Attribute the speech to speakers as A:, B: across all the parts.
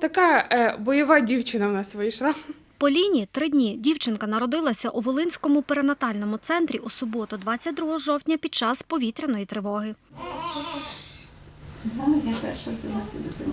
A: Така е, бойова дівчина в нас вийшла.
B: Поліні три дні. Дівчинка народилася у Волинському перинатальному центрі у суботу, 22 жовтня, під час повітряної тривоги.
C: Я перша взяла цю дитину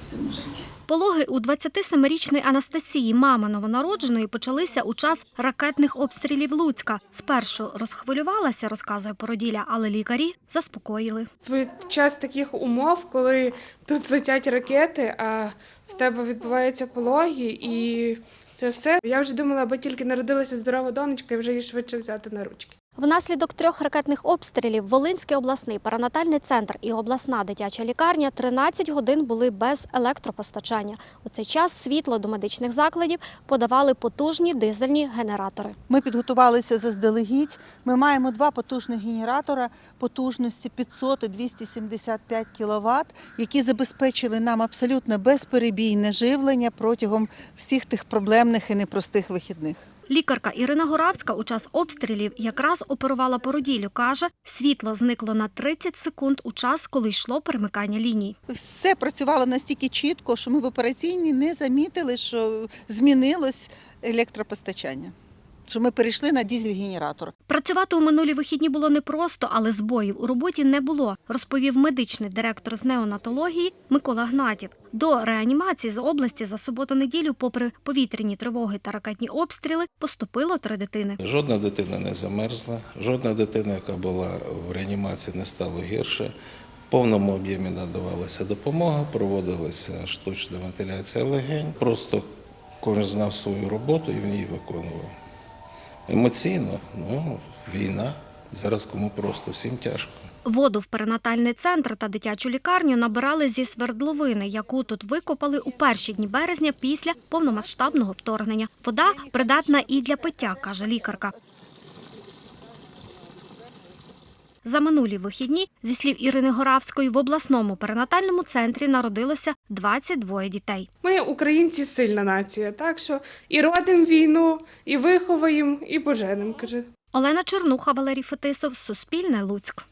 C: в цьому житті.
B: Пологи у 27-річної Анастасії, мами новонародженої, почалися у час ракетних обстрілів Луцька. Спершу розхвилювалася, розказує породілля, але лікарі заспокоїли.
A: Під час таких умов, коли тут летять ракети, а в тебе відбуваються пологи і це все. Я вже думала, аби тільки народилася здорова донечка, і вже її швидше взяти на ручки.
B: Внаслідок трьох ракетних обстрілів Волинський обласний перинатальний центр і обласна дитяча лікарня 13 годин були без електропостачання. У цей час світло до медичних закладів подавали потужні дизельні генератори.
D: Ми підготувалися заздалегідь. Ми маємо два потужних генератора потужності 500 і 275 кВт, які забезпечили нам абсолютно безперебійне живлення протягом всіх тих проблемних і непростих вихідних.
B: Лікарка Ірина Горавська у час обстрілів якраз оперувала породіллю. Каже, світло зникло на 30 секунд у час, коли йшло перемикання ліній.
D: Все працювало настільки чітко, що ми в операційній не замітили, що змінилось електропостачання. Що ми перейшли на дізель-генератор.
B: Працювати у минулі вихідні було непросто, але збоїв у роботі не було, розповів медичний директор з неонатології Микола Гнатів. До реанімації з області за суботу-неділю, попри повітряні тривоги та ракетні обстріли, поступило три дитини.
E: Жодна дитина не замерзла, жодна дитина, яка була в реанімації, не стало гірше. В повному об'ємі надавалася допомога, проводилася штучна вентиляція легень. Просто кожен знав свою роботу і в ній виконував. Емоційно, ну, війна. Зараз кому просто всім тяжко.
B: Воду в перинатальний центр та дитячу лікарню набирали зі свердловини, яку тут викопали у перші дні березня після повномасштабного вторгнення. Вода придатна і для пиття, каже лікарка. За минулі вихідні, зі слів Ірини Горавської, в обласному перинатальному центрі народилося 22 дітей.
A: Ми українці сильна нація, так що і родимо війну, і виховуємо, і поженемо, каже.
B: Олена Чернуха, Валерій Фетисов, Суспільне, Луцьк.